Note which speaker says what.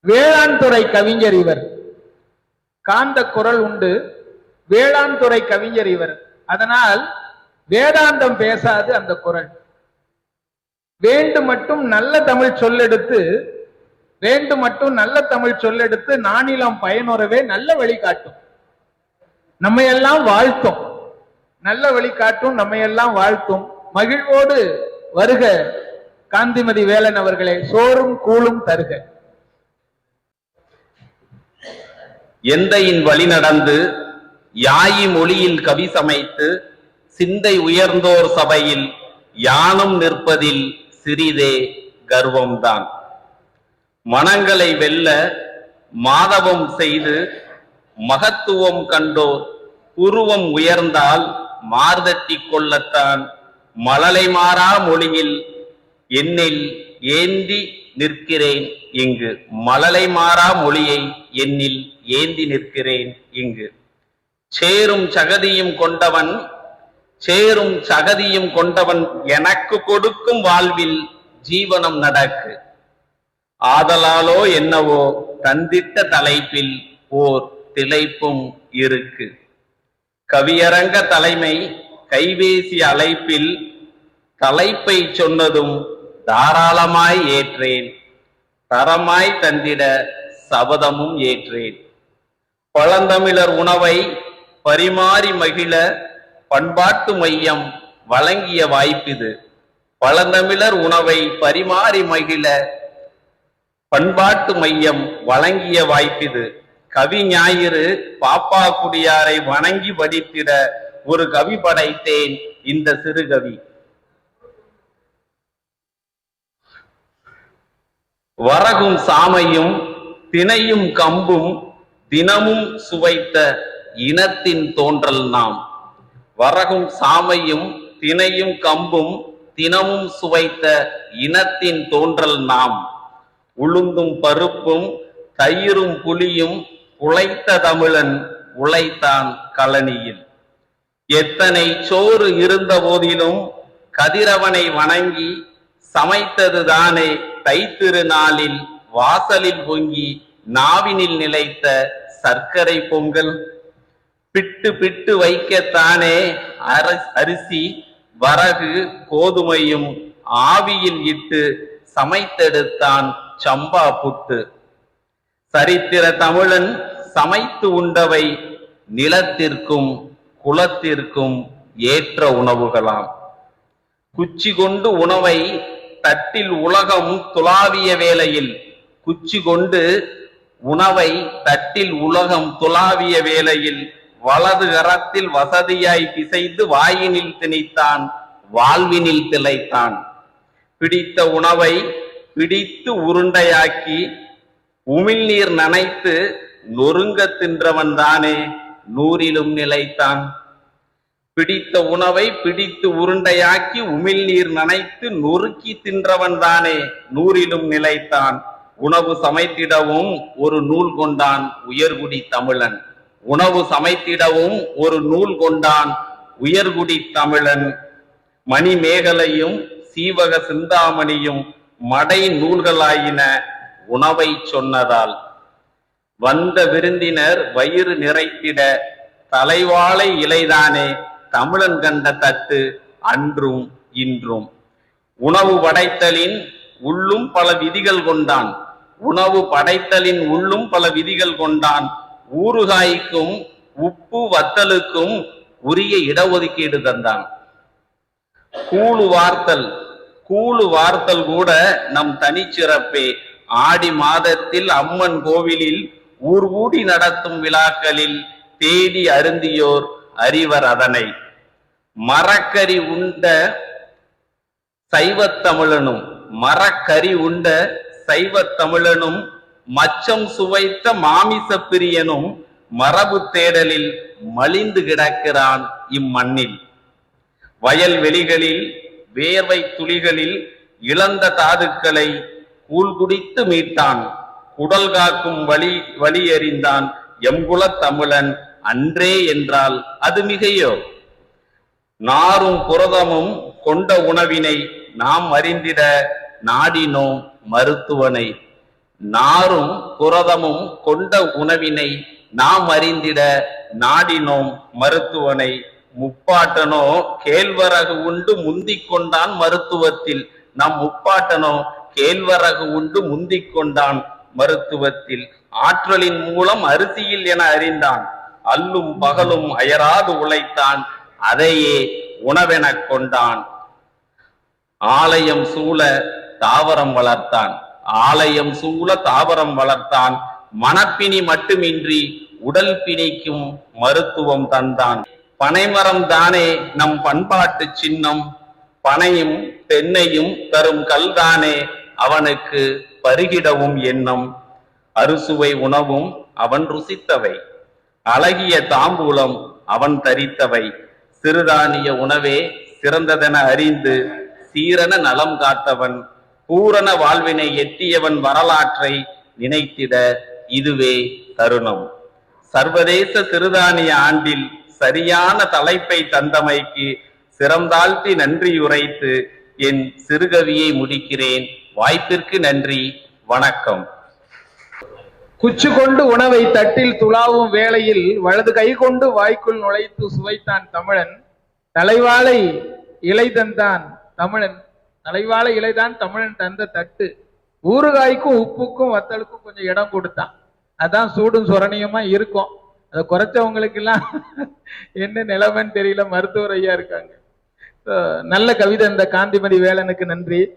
Speaker 1: வேளாண் துறை கவிஞர் இவர். காந்த குரல் உண்டு. வேளாண் துறை கவிஞர் இவர். அதனால் வேதாந்தம் பேசாது அந்த குரல். வேண்டு மட்டும் நல்ல தமிழ் சொல்லெடுத்து வேண்டு மட்டும் நல்ல தமிழ் சொல்லெடுத்து நானிலம் பயனுறவே நல்ல வழி காட்டும் நம்ம எல்லாம் வாழ்த்தும். நல்ல வழி காட்டும் நம்ம எல்லாம் வாழ்த்தும். மகிழ்வோடு வருக காந்திமதி வேலன் அவர்களே. சோறும் கூழும் தருக.
Speaker 2: எந்தையின் வழி நடந்து யாயி மொழியில் கவி சமைத்து சிந்தை உயர்ந்தோர் சபையில் யானும் நிற்பதில் சிறிதே கர்வம்தான். மனங்களை வெல்ல மாதவம் செய்து மகத்துவம் கண்டோர் உருவம் உயர்ந்தால் மார்தட்டி கொள்ளத்தான் மழலை மாறா மொழியில் என்னில் ஏந்தி நிற்கிறேன் இங்கு மலலை மாறா மொழியை என்னில் ஏந்தி நிற்கிறேன் இங்கு. சேரும் சகதியும் கொண்டவன் சேரும் சகதியும் கொண்டவன் எனக்கு கொடுக்கும் வாழ்வில் ஜீவனம் நடக்கு. ஆதலாலோ என்னவோ தந்திட்ட தலைப்பில் ஓர் திளைப்பும் இருக்கு. கவியரங்க தலைமை கைவேசி அழைப்பில் தலைப்பை சொன்னதும் தாராளமாய் ஏற்றேன். தரமாய் தந்திட சபதமும் ஏற்றேன். பழந்தமிழர் உணவை பரிமாறி மகிழ பண்பாட்டு மையம் வழங்கிய வாய்ப்பிது. பழந்தமிழர் உணவை பரிமாறி மகிழ பண்பாட்டு மையம் வழங்கிய வாய்ப்பிது. கவி ஞாயிறு பாப்பா குடியாரை வணங்கி படித்திட ஒரு கவி படைத்தேன் இந்த சிறுகவி. வரகும் சாமையும் தினையும் கம்பும் தினமும் சுவைத்த இனத்தின் தோன்றல் நாம். வரகும் சாமையும் தினையும் கம்பும் தினமும் சுவைத்த இனத்தின் தோன்றல் நாம். உளுந்தும் பருப்பும் தயிரும் புலியும் உழைத்த தமிழன் உழைத்தான் கழனியில். எத்தனை சோறு இருந்த போதிலும் கதிரவனை வணங்கி சமைத்ததுதானே தைத்திருநாளில் வாசலில் பொங்கி நாவினில் நிலைத்த சர்க்கரை பொங்கல். பிட்டு பிட்டு வைக்கத்தானே அரிசி வரகு கோதுமையும் ஆவியில் இட்டு சமைத்தெடுத்தான் சம்பா புட்டு. சரித்திர தமிழன் சமைத்து உண்டவை நிலத்திற்கும் குலத்திற்கும் ஏற்ற உணவுகளாம். குச்சி கொண்டு உணவை தட்டில் உலகம் துளாவிய வேளையில் குச்சி கொண்டு உணவை தட்டில் உலகம் துளாவிய வேளையில் வலது கரத்தில் வசதியாய் பிசைந்து வாயினில் திணித்தான் வாழ்வினில் திளைத்தான். பிடித்த உணவை பிடித்து உருண்டையாக்கி உமிழ்நீர் நனைத்து நொறுங்க தின்றவன் தானே நூறிலும் நிலைத்தான். பிடித்த உணவை பிடித்து உருண்டையாக்கி உமிழ்நீர் நனைத்து நொறுக்கி தின்றவன் தானே. நூறிலும் நிலைத்தான். உணவு சமைத்திடவும் ஒரு நூல் கொண்டான் உயர்குடி தமிழன். உணவு சமைத்திடவும் ஒரு நூல் கொண்டான் உயர்குடி தமிழன். மணிமேகலையும் சீவக சிந்தாமணியும் மடை நூல்களாயின உணவை சொன்னதால். வந்த விருந்தினர் வயிறு நிறைத்திட தலைவாழை இலைதானே. தமிழன் கண்ட தட்டு அன்றும் இன்றும். உணவு படைத்தலின் உள்ளும் பல விதிகள் கொண்டான். உணவு படைத்தலின் உள்ளும் பல விதிகள் கொண்டான். ஊறுகாய்க்கும் உப்பு வத்தலுக்கும் உரிய இடஒதுக்கீடு தந்தான். கூழு வார்த்தல் கூழு வார்த்தல் கூட நம் தனிச்சிறப்பே ஆடி மாதத்தில் அம்மன் கோவிலில் ஊர் ஊடி நடத்தும் விழாக்களில் தேடி அருந்தியோர் அறிவர் அதனை. மரக்கறி உண்ட சைவத்தமிழனும் மரக்கறி உண்ட சைவத் தமிழனும் மச்சம் சுவைத்த மாமிச பிரியனும் மரபு தேடலில் மலிந்து கிடக்கிறான் இம்மண்ணில். வயல்வெளிகளில் வேர்வை துளிகளில் இழந்த தாதுக்களை கூழ்குடித்து மீட்டான். குடல் காக்கும் வழி வழி எறிந்தான் எங்குலத் தமிழன் அன்றே என்றால் அது மிகையோ? நாரும் புரதமும் கொண்ட உணவினை நாம் அறிந்திட நாடினோம் மருத்துவனை? நாரும் புரதமும் கொண்ட உணவினை நாம் அறிந்திட நாடினோம் மருத்துவனை? முப்பாட்டனோ கேழ்வரகு உண்டு முந்திக் கொண்டான் மருத்துவத்தில். நம் முப்பாட்டனோ கேழ்வரகு உண்டு முந்திக் கொண்டான் மருத்துவத்தில். ஆற்றலின் மூலம் அரிசியில் என அறிந்தான். அல்லும் பகலும் அயராது உழைத்தான் அதையே உணவெனக் கொண்டான். ஆலயம் சூழ தாவரம் வளர்த்தான். ஆலயம் சூழ தாவரம் வளர்த்தான். மனப்பிணி மட்டுமின்றி உடல் பிணிக்கும் மருத்துவம் தந்தான். பனைமரம் தானே நம் பண்பாட்டு சின்னம். பனையும் தென்னையும் தரும் கல்தானே அவனுக்கு பருகிடவும் எண்ணம். அறுசுவை உணவும் அவன் ருசித்தவை. அழகிய தாம்பூலம் அவன் தரித்தவை. சிறுதானிய உணவே சிறந்ததென அறிந்து சீரன நலம் காத்தவன். பூரண வாழ்வினை எட்டியவன் வரலாற்றை நினைத்திட இதுவே தருணம். சர்வதேச சிறுதானிய ஆண்டில் சரியான தலைப்பை தந்தமைக்கு சிறந்தாழ்த்தி நன்றியுரைத்து என் சிறுகவியை முடிக்கிறேன். வாய்ப்பிற்கு நன்றி. வணக்கம்.
Speaker 1: குச்சு கொண்டு உணவை தட்டில் துளாவும் வேளையில் வலது கை கொண்டு வாய்க்குள் நுழைத்து சுவைத்தான் தமிழன். தலைவாளை இலை தந்தான் தமிழன். தலைவாழை இலைதான் தமிழன் தந்த தட்டு. ஊறுகாய்க்கும் உப்புக்கும் வத்தலுக்கும் கொஞ்சம் இடம் கொடுத்தான். அதான் சூடும் சுரணியமா இருக்கும். அதை குறைச்சவங்களுக்கு எல்லாம் என்ன நிலைமைன்னு தெரியல மருத்துவர் ஐயா இருக்காங்க. நல்ல கவிதை இந்த காந்திமதி வேலனுக்கு நன்றி.